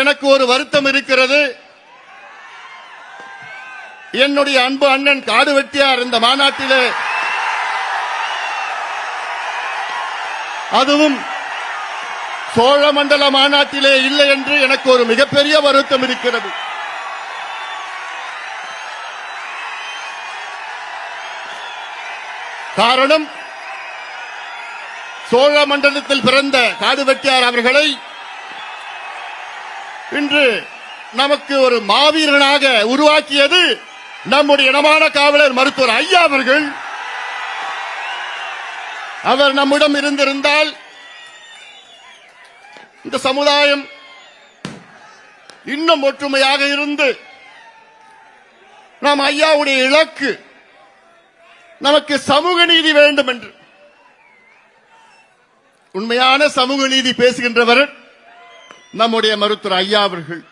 எனக்கு ஒரு வருத்தம் இருக்கிறது. என்னுடைய அன்பு அண்ணன் காடு வெட்டியார் இந்த மாநாட்டிலே அதுவும் சோழ மண்டல மாநாட்டிலே இல்லை என்று எனக்கு ஒரு மிகப்பெரிய வருத்தம் இருக்கிறது. காரணம் சோழ மண்டலத்தில் பிறந்த காடு வெட்டியார் அவர்களை இன்று நமக்கு ஒரு மாவீரனாக உருவாக்கியது நம்முடைய இனமான காவலர் மருத்துவர் ஐயா அவர்கள். அவர் நம்மிடம் இருந்திருந்தால் இந்த சமுதாயம் இன்னும் ஒற்றுமையாக இருந்து நாம் ஐயாவுடைய இலக்கு நமக்கு சமூக நீதி வேண்டும் என்று. உண்மையான சமூக நீதி பேசுகின்றவர் நம்முடைய மருத்துவர் ஐயா அவர்கள்.